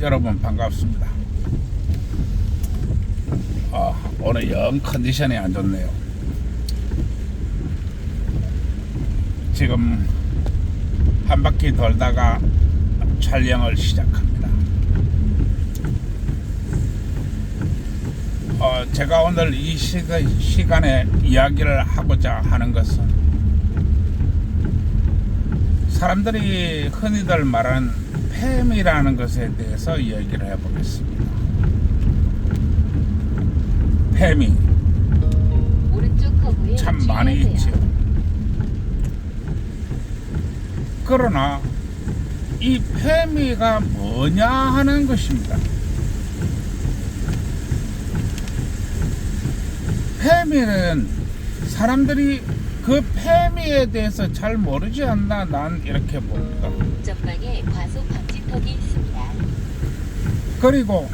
예, 여러분 반갑습니다. 아, 오늘 영 컨디션이 안 좋네요. 지금 한 바퀴 돌다가 촬영을 시작합니다. 어, 제가 오늘 이 시간에 이야기를 하고자 하는 것은 사람들이 흔히들 말하는 팸이라는 것에 대해서 얘기를 해보겠습니다. 팸이 참 많이. 있죠. 그러나 이 팸이가 뭐냐 하는 것입니다. 팸이는 사람들이 그 팸이에 대해서 잘 모르지 않나 난 이렇게 봅니다. 과속. 그리고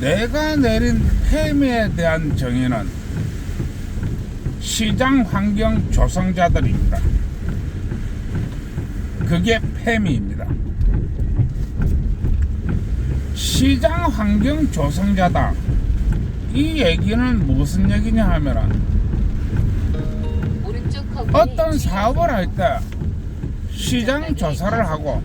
내가 내린 폐미에 대한 정의는 시장 환경 조성자들입니다. 그게 폐미입니다. 시장 환경 조성자다. 이 얘기는 무슨 얘기냐 하면은 커브에 어떤. 사업을 할 때 시장 조사를 하고.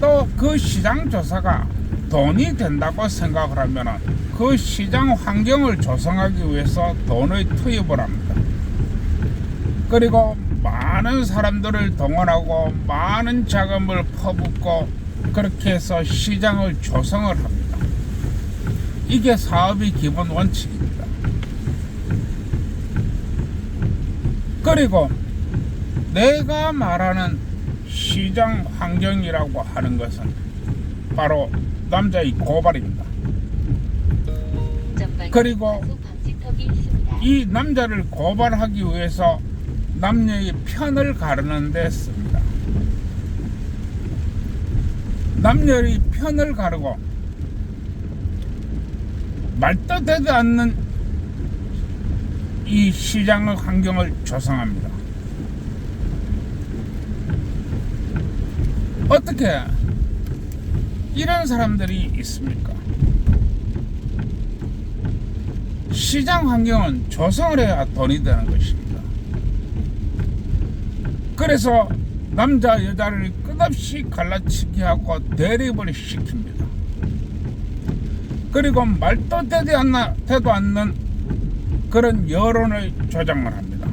또 그 시장 조사가 돈이 된다고 생각을 하면 그 시장 환경을 조성하기 위해서 돈의 투입을 합니다. 그리고 많은 사람들을 동원하고 많은 자금을 퍼붓고 그렇게 해서 시장을 조성을 합니다. 이게 사업의 기본 원칙입니다. 그리고 내가 말하는 시장 환경이라고 하는 것은 바로 남자의 고발입니다. 그리고. 이 남자를 고발하기 위해서 남녀의 편을 가르는 데 씁니다. 남녀의 편을 가르고 말도 되지 않는 이 시장 환경을 조성합니다. 어떻게 이런 사람들이 있습니까? 시장 환경은 조성을 해야 돈이 되는 것입니다. 그래서 남자 여자를 끝없이 갈라치기 하고 대립을 시킵니다. 그리고 말도 되지 않나 되도 않는 그런 여론을 조장을 합니다.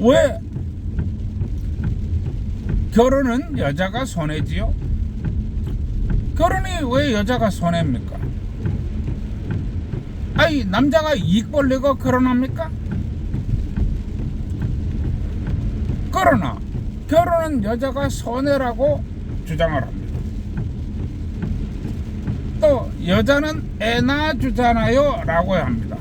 왜 결혼은 여자가 손해지요? 결혼이 왜 여자가 손해입니까? 아니 남자가 이익 벌려고 결혼합니까? 그러나 결혼은 여자가 손해라고 주장을 합니다. 또 여자는 애 낳아주잖아요 라고 합니다.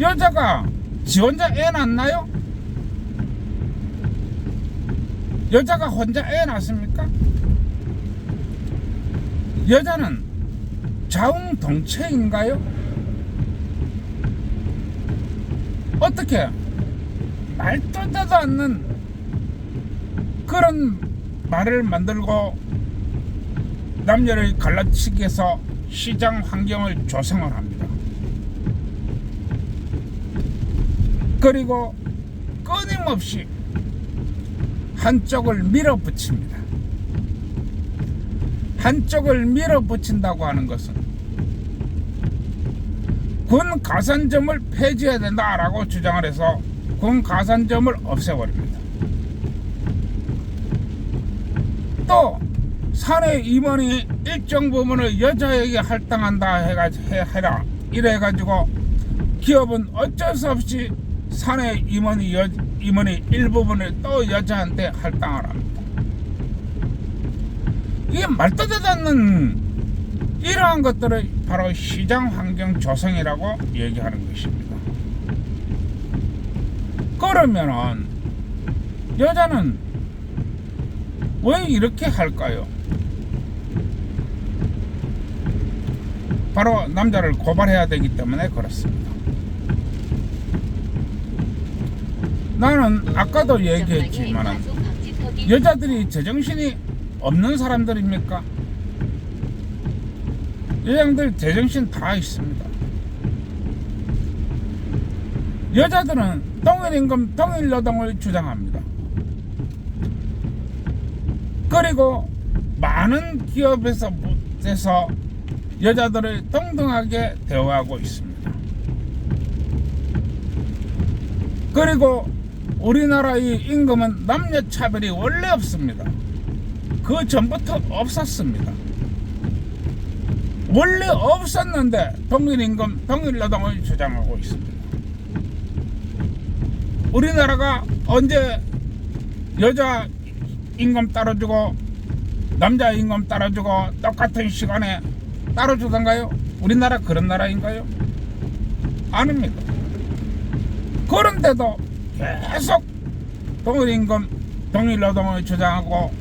여자가 지 혼자 애 낳나요? 여자가 혼자 애 낳습니까? 여자는 자웅동체인가요? 어떻게 말도 되도 않는 그런 말을 만들고 남녀를 갈라치기 위해서 시장 환경을 조성을 합니다. 그리고 끊임없이 한쪽을 밀어붙입니다. 한쪽을 밀어붙인다고 하는 것은 군 가산점을 폐지해야 된다라고 주장을 해서 군 가산점을 없애버립니다. 또 사내 임원이 일정 부분을 여자에게 할당한다 해가 해, 해라 이래 가지고 기업은 어쩔 수 없이 사내 임원이 여, 임원이 일부분을 또 여자한테 할당을 합니다. 이게 말도 되지 않는 이러한 것들을 바로 시장 환경 조성이라고 얘기하는 것입니다. 그러면은 여자는 왜 이렇게 할까요? 바로 남자를 고발해야 되기 때문에 그렇습니다. 나는 아까도 방지턱이 여자들이 제정신이 없는 사람들입니까? 여자들 제정신 다 있습니다. 여자들은 동일임금 동일노동을 주장합니다. 그리고 많은 기업에서 에서 여자들을 동등하게 대우하고 있습니다. 그리고 우리나라의 임금은 남녀 차별이 원래 없습니다. 그 전부터 없었습니다. 원래 없었는데 동일임금, 동일노동을 주장하고 있습니다. 우리나라가 언제 여자 임금 따로 주고 남자 임금 따로 주고 똑같은 시간에 따로 주던가요? 우리나라 그런 나라인가요? 아닙니다. 그런데도 계속 동일임금, 동일노동을 주장하고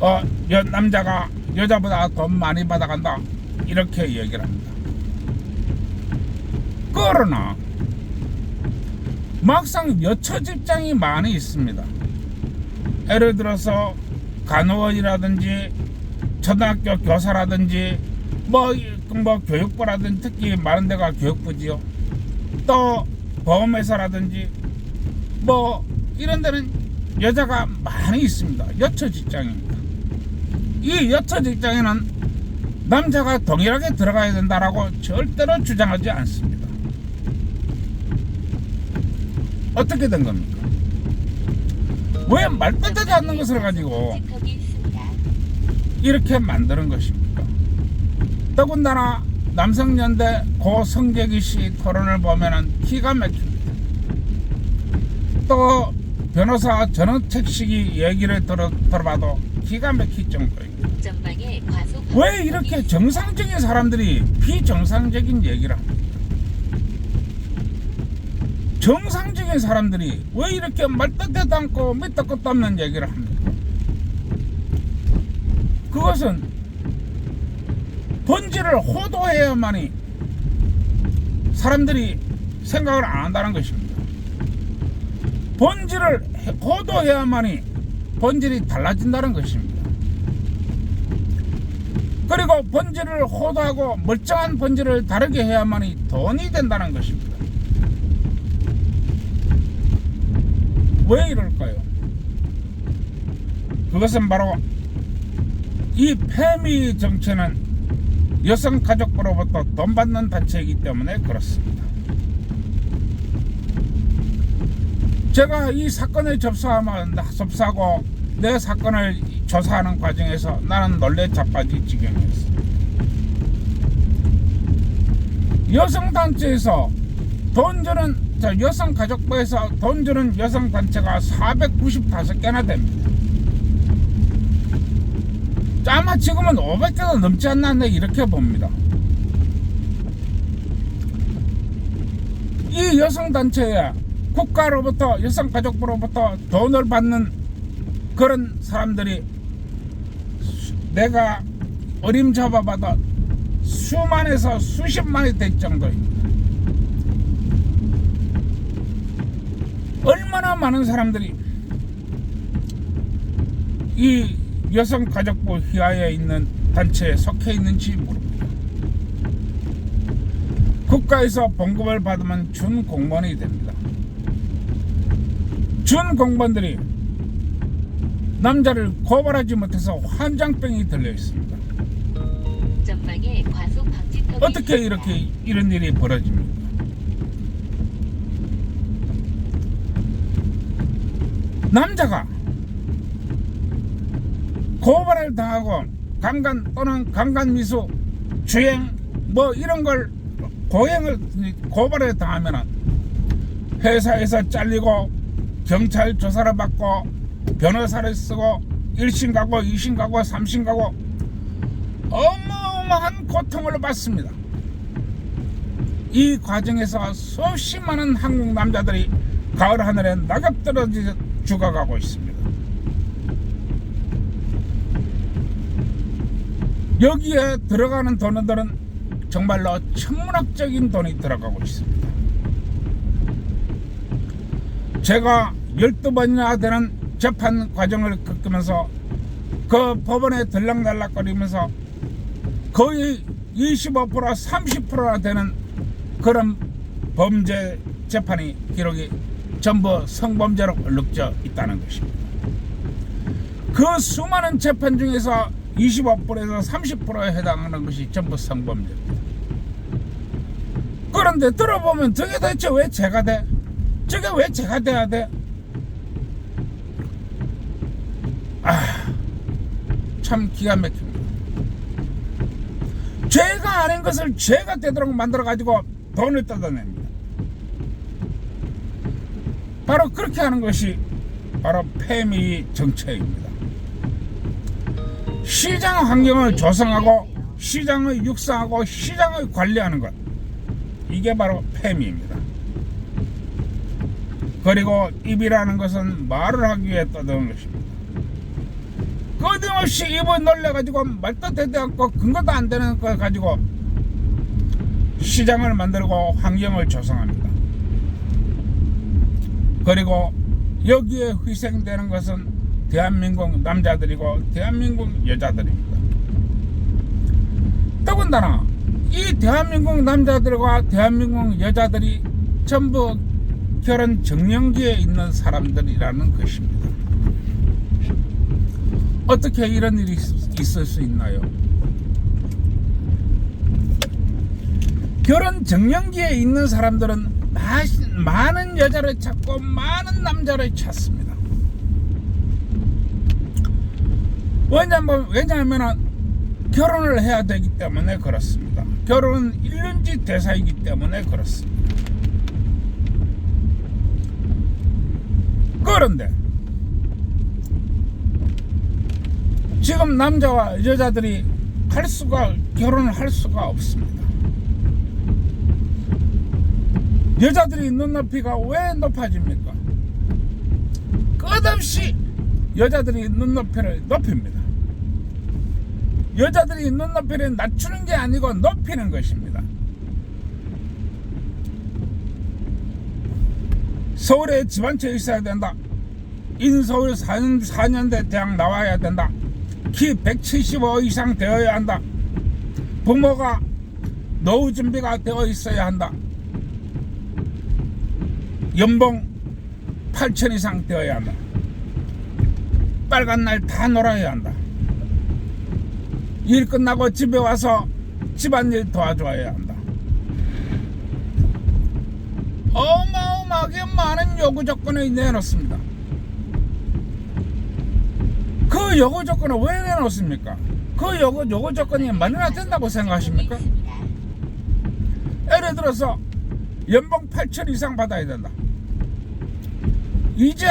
어, 여, 남자가 여자보다 돈 많이 받아간다 이렇게 얘기를 합니다. 그러나 막상 여처 직장이 많이 있습니다. 예를 들어서 간호원이라든지 초등학교 교사라든지 뭐, 뭐 교육부라든지 특히 많은 데가 교육부지요. 또 보험회사라든지 뭐 이런 데는 여자가 많이 있습니다. 여처 직장입니다. 이 여처 직장에는 남자가 동일하게 들어가야 된다라고 절대로 주장하지 않습니다. 어떻게 된 겁니까? 왜 말도 되지 않는 것을 가지고. 이렇게 만드는 것입니까? 더군다나 남성연대 고 성재기 씨 토론을 보면은 기가 막힙니다. 또 변호사 전원 택식이 얘기를 들어, 들어봐도 기가 막힐 과속 왜 이렇게. 정상적인 사람들이 비정상적인 얘기를 합니까? 정상적인 사람들이 왜 이렇게 말뜻대도 않고 밑도 끝도 없는 얘기를 합니까? 그것은 본질을 호도해야만이 사람들이 생각을 안 한다는 것입니다. 본질을 해- 호도해야만이 본질이 달라진다는 것입니다. 그리고 본질을 호도하고 멀쩡한 본질을 다르게 해야만이 돈이 된다는 것입니다. 왜 이럴까요? 그것은 바로 이 패미 정체는 여성가족부로부터 돈 받는 단체이기 때문에 그렇습니다. 제가 이 사건에 접수하면 접수하고 내 사건을 조사하는 과정에서 나는 놀래 자빠질 지경이었습니다. 여성단체에서 돈 주는 저 여성가족부에서 돈 주는 여성단체가 495개나 됩니다. 아마 지금은 500개도 넘지 않나 이렇게 봅니다. 이 여성단체에 국가로부터 여성가족부로부터 돈을 받는 그런 사람들이 수- 내가 어림 잡아봐도 수만에서 수십만이 될 정도입니다. 얼마나 많은 사람들이 이 여성가족부 휘하에 있는 단체에 속해 있는지 모릅니다. 국가에서 봉급을 받으면 준 공무원이 됩니다. 준 공무원들이 남자를 고발하지 못해서 환장병이 들려 있습니다. 어떻게. 이렇게 이런 일이 벌어집니까? 남자가 고발을 당하고 강간 또는 강간 미수 주행 뭐 이런 걸 고행을 고발을 당하면은 회사에서 잘리고 경찰 조사를 받고 변호사를 쓰고 1심 가고 2심 가고 3심 가고 어마어마한 고통을 받습니다. 이 과정에서 수없이 많은 한국 남자들이 가을 하늘에 낙엽 떨어져 죽어가고 있습니다. 여기에 들어가는 돈들은 정말로 천문학적인 돈이 들어가고 있습니다. 제가 12번이나 되는 재판 과정을 겪으면서 그 법원에 들락날락거리면서 거의 25% 30%나 되는 그런 범죄 재판이 기록이 전부 성범죄로 얼룩져 있다는 것입니다. 그 수많은 재판 중에서 25%에서 30%에 해당하는 것이 전부 성범죄입니다. 그런데 들어보면 저게 대체 왜 제가 돼? 저게 왜 제가 돼야 돼? 아, 참 기가 막힙니다. 죄가 아닌 것을 죄가 되도록 만들어가지고 돈을 뜯어냅니다. 바로 그렇게 하는 것이 바로 패미 정책입니다. 시장 환경을 조성하고 시장을 육성하고 시장을 관리하는 것 이게 바로 패미입니다. 그리고 입이라는 것은 말을 하기 위해 떠드는 것입니다. 끊임없이 입을 놀려가지고 말도 되지 않고 근거도 안 되는 걸 가지고 시장을 만들고 환경을 조성합니다. 그리고 여기에 희생되는 것은 대한민국 남자들이고 대한민국 여자들입니다. 더군다나 이 대한민국 남자들과 대한민국 여자들이 전부 결혼 정년기에 있는 사람들이라는 것입니다. 어떻게 이런 일이 있- 있을 수 있나요? 결혼 정년기에 있는 사람들은 마- 많은 여자를 찾고 많은 남자를 찾습니다. 왜냐면 왜냐하면 결혼을 해야 되기 때문에 그렇습니다. 결혼은 일륜지 대사이기 때문에 그렇습니다. 그런데 지금 남자와 여자들이 할 수가 결혼을 할 수가 없습니다. 여자들이 눈높이가 왜 높아집니까? 끝없이 여자들이 눈높이를 높입니다. 여자들이 눈높이를 낮추는 게 아니고 높이는 것입니다. 서울에 집안채 있어야 된다. 인서울 4년, 4년대 대학 나와야 된다. 키 175 이상 되어야 한다. 부모가 노후 준비가 되어 있어야 한다. 연봉 8천 이상 되어야 한다. 빨간 날 다 놀아야 한다. 일 끝나고 집에 와서 집안일 도와줘야 한다. 어마어마하게 많은 요구 조건을 내놓습니다. 그 요구 조건을 왜 내놓습니까? 그 요구, 요구 조건이 만회나 된다고 생각하십니까? 예를 들어서 연봉 8천 이상 받아야 된다. 이제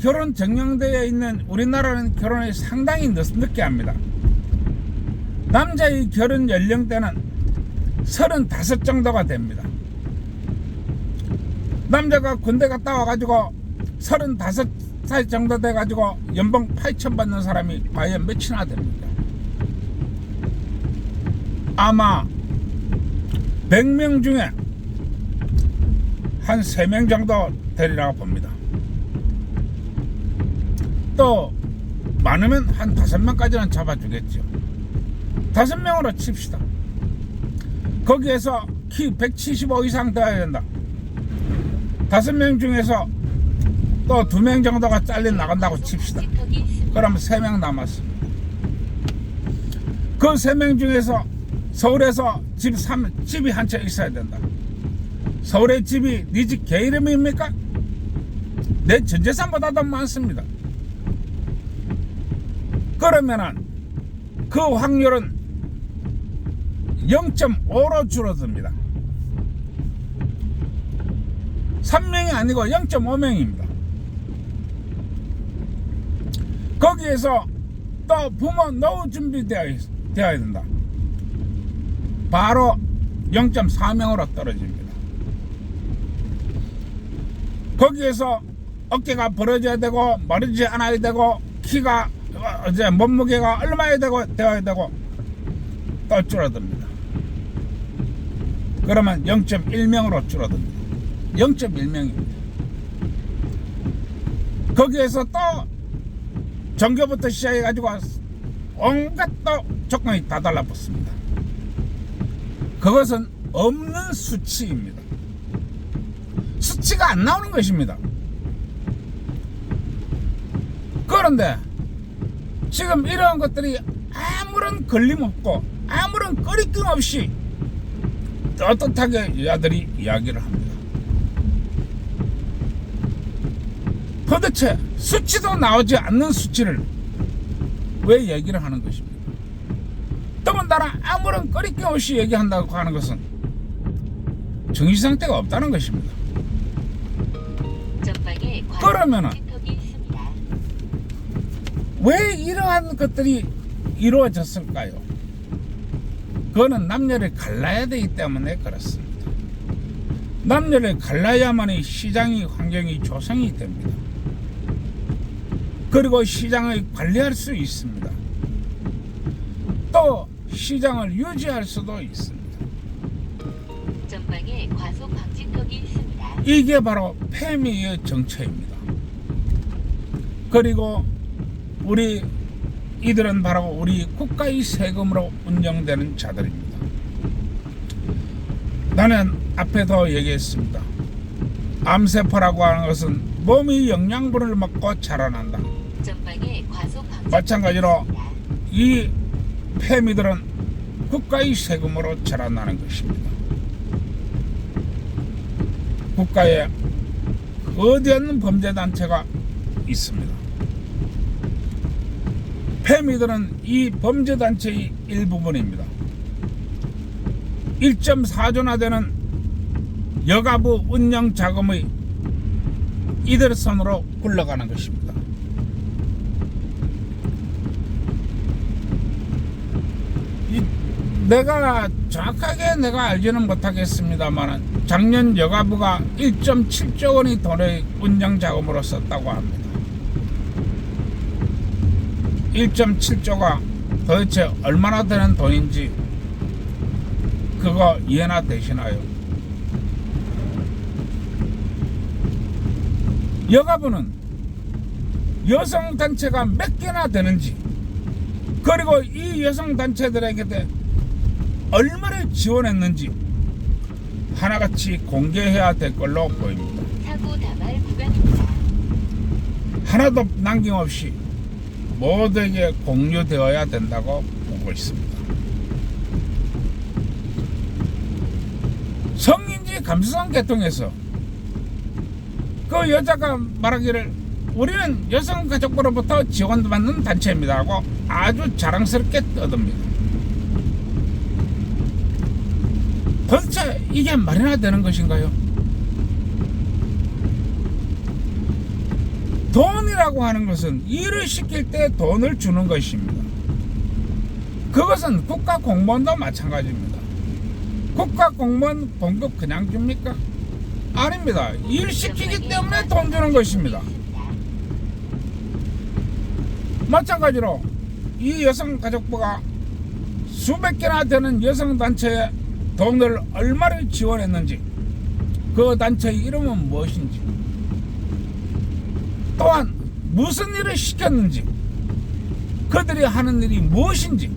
결혼 정년대에 있는 우리나라는 결혼을 상당히 늦, 늦게 합니다. 남자의 결혼 연령대는 35 정도가 됩니다. 남자가 군대 갔다 와가지고 35 살 정도 돼가지고 연봉 8천 받는 사람이 과연 몇이나 됩니까? 아마 100명 중에 한 3명 정도 되리라고 봅니다. 또 많으면 한 5명까지는 잡아주겠죠. 5명으로 칩시다. 거기에서 키 175 이상 되어야 된다. 5명 중에서 또 2명 정도가 잘려 나간다고 칩시다. 그럼 3명 남았습니다. 그 3명 중에서 서울에서 집 3, 집이 한 채 있어야 된다. 서울의 집이 네 집 개 이름입니까? 내 전재산보다도 많습니다. 그러면은 그 확률은 0.5로 줄어듭니다. 3명이 아니고 0.5명입니다. 거기에서 또 부모 노후 준비되어야 되어야 된다. 바로 0.4명으로 떨어집니다. 거기에서 어깨가 벌어져야 되고 마르지 않아야 되고 키가 어, 이제 몸무게가 얼마야 되고 되어야 되고 또 줄어듭니다. 그러면 0.1명으로 줄어듭니다. 0.1명입니다. 거기에서 또 전교부터 시작해가지고 온갖 또 조건이 다 달라붙습니다. 그것은 없는 수치입니다. 수치가 안 나오는 것입니다. 그런데 지금 이러한 것들이 아무런 걸림 없고 아무런 꺼리낌 없이 떳떳하게 여자들이 이야기를 합니다. 도대체 수치도 나오지 않는 수치를 왜 얘기를 하는 것입니까? 더군다나 아무런 꺼리낌 없이 얘기한다고 하는 것은 정신 상태가 없다는 것입니다. 그러면은. 왜 이러한 것들이 이루어졌을까요? 그거는 남녀를 갈라야 되기 때문에 그렇습니다. 남녀를 갈라야만이 시장이 환경이 조성이 됩니다. 그리고 시장을 관리할 수 있습니다. 또 시장을 유지할 수도 있습니다. 전방에 과속 방지턱이 있습니다. 이게 바로 페미의 정체입니다. 그리고 우리 이들은 바로 우리 국가의 세금으로 운영되는 자들입니다. 나는 앞에도 얘기했습니다. 암세포라고 하는 것은 몸이 영양분을 먹고 자라난다. 마찬가지로. 이 페미들은 국가의 세금으로 자라나는 것입니다. 국가에 거대한 범죄단체가 있습니다. 페미들은 이 범죄단체의 일부분입니다. 1.4조나 되는 여가부 운영 자금의 이들 손으로 굴러가는 것입니다. 이- 내가 정확하게 내가 알지는 못하겠습니다만 작년 여가부가 1.7조 원의 돈을 운영 자금으로 썼다고 합니다. 1.7조가 도대체 얼마나 되는 돈인지 그거 이해나 되시나요? 여가부는 여성 단체가 몇 개나 되는지 그리고 이 여성 단체들에게 얼마를 지원했는지 하나같이 공개해야 될 걸로 보입니다. 하나도 남김없이 모두에게 공유되어야 된다고 보고 있습니다. 성인지 감수성 계통에서 그 여자가 말하기를 우리는 여성가족부로부터 지원받는 단체입니다 하고 아주 자랑스럽게 떠듭니다. 도대체 이게 말이나 되는 것인가요? 돈이라고 하는 것은 일을 시킬 때 돈을 주는 것입니다. 그것은 국가 공무원도 마찬가지입니다. 국가 공무원 봉급 그냥 줍니까? 아닙니다. 일 시키기 때문에 돈 주는 것입니다. 마찬가지로 이 여성가족부가 수백 개나 되는 여성단체에 돈을 얼마를 지원했는지 그 단체의 이름은 무엇인지 또한 무슨 일을 시켰는지 그들이 하는 일이 무엇인지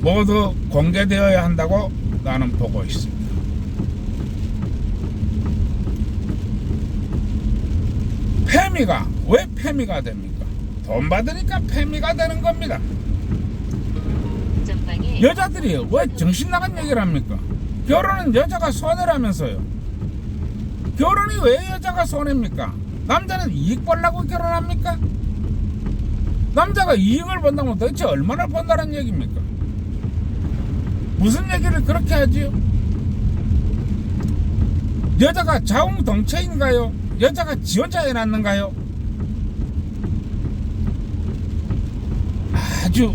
모두 공개되어야 한다고 나는 보고 있습니다. 페미가 왜 페미가 됩니까? 돈 받으니까 페미가 되는 겁니다. 여자들이 왜 정신 나간 얘기를 합니까? 결혼은 여자가 손해라면서요. 결혼이 왜 여자가 손해입니까? 남자는 이익 벌라고 결혼합니까? 남자가 이익을 본다면 도대체 얼마나 번다는 얘기입니까? 무슨 얘기를 그렇게 하지요? 여자가 자웅동체인가요? 여자가 지원자에 낳는가요? 아주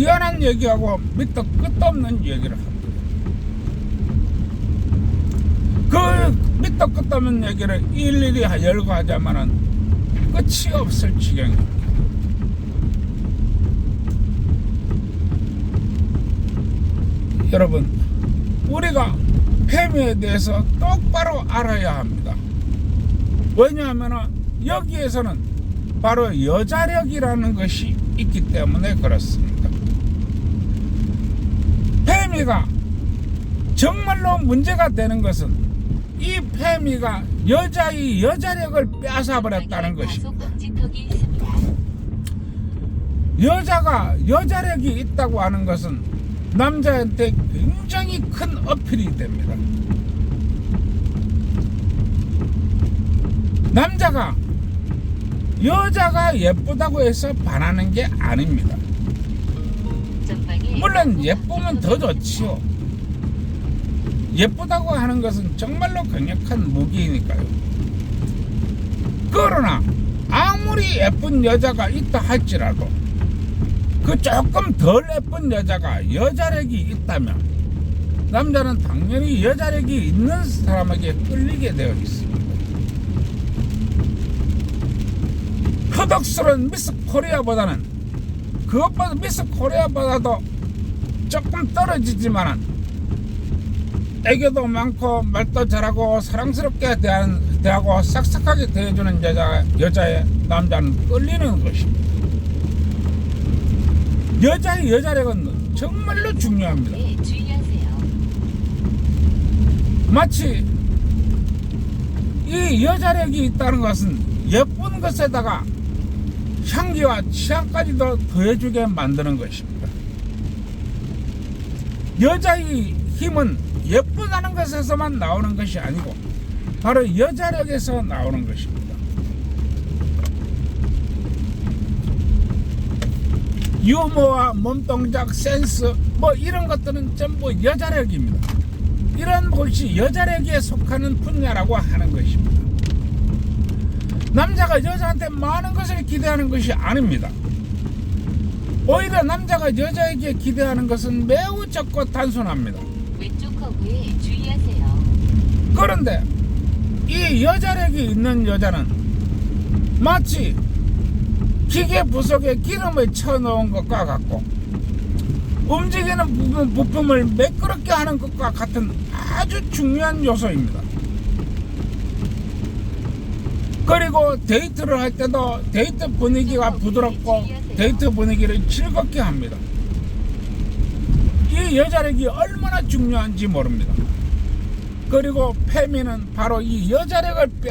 희한한 얘기하고 밑도 끝도 없는 얘기를 합니다. 그 밑도 끝도 없는 얘기를 일일이 열고 하자면은 끝이 없을 지경입니다. 여러분, 우리가 폐미에 대해서 똑바로 알아야 합니다. 왜냐하면 여기에서는 바로 여자력이라는 것이 있기 때문에 그렇습니다. 페미가 정말로 문제가 되는 것은 이 페미가 여자의 여자력을 뺏어 버렸다는 과속 것입니다. 여자가 여자력이 있다고 하는 것은 남자한테 굉장히 큰 어필이 됩니다. 남자가 여자가 예쁘다고 해서 반하는 게 아닙니다. 물론 예쁘면 더 좋지요. 예쁘다고 하는 것은 정말로 강력한 무기이니까요. 그러나 아무리 예쁜 여자가 있다 할지라도 그 조금 덜 예쁜 여자가 여자력이 있다면 남자는 당연히 여자력이 있는 사람에게 끌리게 되어 있습니다. 허덕스러운 미스 코리아보다는 그것보다 미스 코리아보다도 조금 떨어지지만은 애교도 많고 말도 잘하고 사랑스럽게 대하는, 대하고 싹싹하게 대해주는 여자, 여자의 남자는 끌리는 것입니다. 여자의 여자력은 정말로 중요합니다. 네. 마치 이 여자력이 있다는 것은 예쁜 것에다가 향기와 취향까지도 더해주게 만드는 것입니다. 여자의 힘은 예쁘다는 것에서만 나오는 것이 아니고 바로 여자력에서 나오는 것입니다. 유머와 몸동작, 센스 뭐 이런 것들은 전부 여자력입니다. 이런 것이 여자력에 속하는 분야라고 하는 것입니다. 남자가 여자한테 많은 것을 기대하는 것이 아닙니다. 오히려 남자가 여자에게 기대하는 것은 매우 적고 단순합니다. 왼쪽 커브에 주의하세요. 그런데 이 여자력이 있는 여자는 마치 기계 부속에 기름을 쳐놓은 것과 같고 움직이는 부품, 부품을 매끄럽게 하는 것과 같은 아주 중요한 요소입니다. 그리고 데이트를 할 때도 데이트 분위기가 부드럽고 데이트 분위기를 즐겁게 합니다. 이 여자력이 얼마나 중요한지 모릅니다. 그리고 페미는 바로 이 여자력을 빼